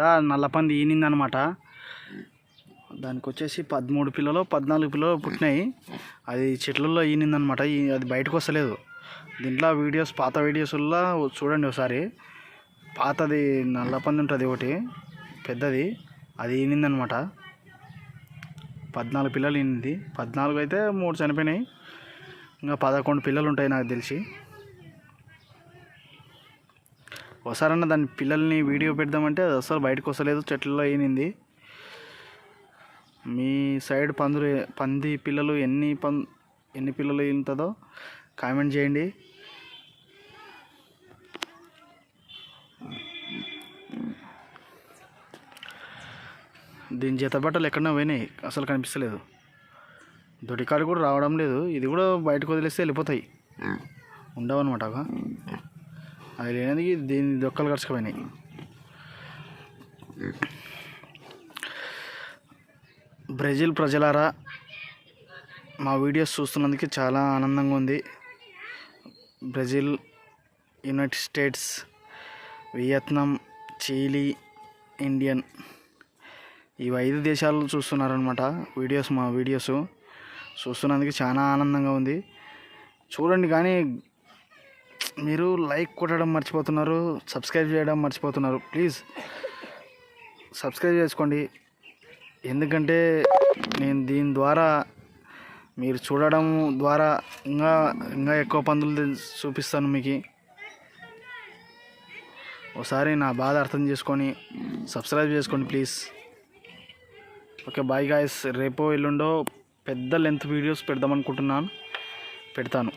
నల్లపంది ఈనిందనమాట. దానికి వచ్చేసి పదమూడు పిల్లలు పద్నాలుగు పిల్లలు పుట్టినాయి. అది చెట్లలో ఈనిందనమాట. ఈ- అది బయటకు వస్తలేదు. దీంట్లో వీడియోస్ పాత వీడియోస్లో చూడండి ఒకసారి. పాతది నల్లపంది ఉంటుంది ఒకటి పెద్దది. అది ఈనిందనమాట. పద్నాలుగు పిల్లలు ఈనింది. పద్నాలుగు అయితే మూడు చనిపోయినాయి. ఇంకా పదకొండు పిల్లలు ఉంటాయి నాకు తెలిసి. ఒకసారన్నా దాని పిల్లల్ని వీడియో పెడదామంటే అది అసలు బయటకు వస్తలేదు చెట్లలో అయినింది. మీ సైడ్ పందులు పంది పిల్లలు ఎన్ని పం ఎన్ని పిల్లలు ఉంటుందో కామెంట్ చేయండి. దీని జత బట్టలు పోయినాయి అసలు కనిపిస్తలేదు. దొడికాడు కూడా రావడం లేదు ఇది కూడా బయటకు వదిలేస్తే వెళ్ళిపోతాయి. ఉండవన్నమాట అది లేనందుకు దీని దొక్కలు ఖర్చుకుపోయినాయి బ్రెజిల్ ప్రజలారా మా వీడియోస్ చూస్తున్నందుకు చాలా ఆనందంగా ఉంది. Brazil United States Vietnam Chile Indian ఇవి ఐదు దేశాలు చూస్తున్నారనమాట వీడియోస్ మా వీడియోస్. చూస్తున్నందుకు చాలా ఆనందంగా ఉంది. చూడండి కానీ మీరు లైక్ కొట్టడం మర్చిపోతున్నారు సబ్స్క్రైబ్ చేయడం మర్చిపోతున్నారు ప్లీజ్ సబ్స్క్రైబ్ చేసుకోండి. ఎందుకంటే నేను దీని ద్వారా మీరు చూడడం ద్వారా ఇంకా ఇంకా ఎక్కువ పందులు చూపిస్తాను మీకు. ఒకసారి నా బాధ అర్థం చేసుకొని సబ్స్క్రైబ్ చేసుకోండి ప్లీజ్. Okay bye guys. రేపో ఎల్లుండో పెద్ద లెంత్ వీడియోస్ పెడదాం అనుకుంటున్నాను. పెడతాను.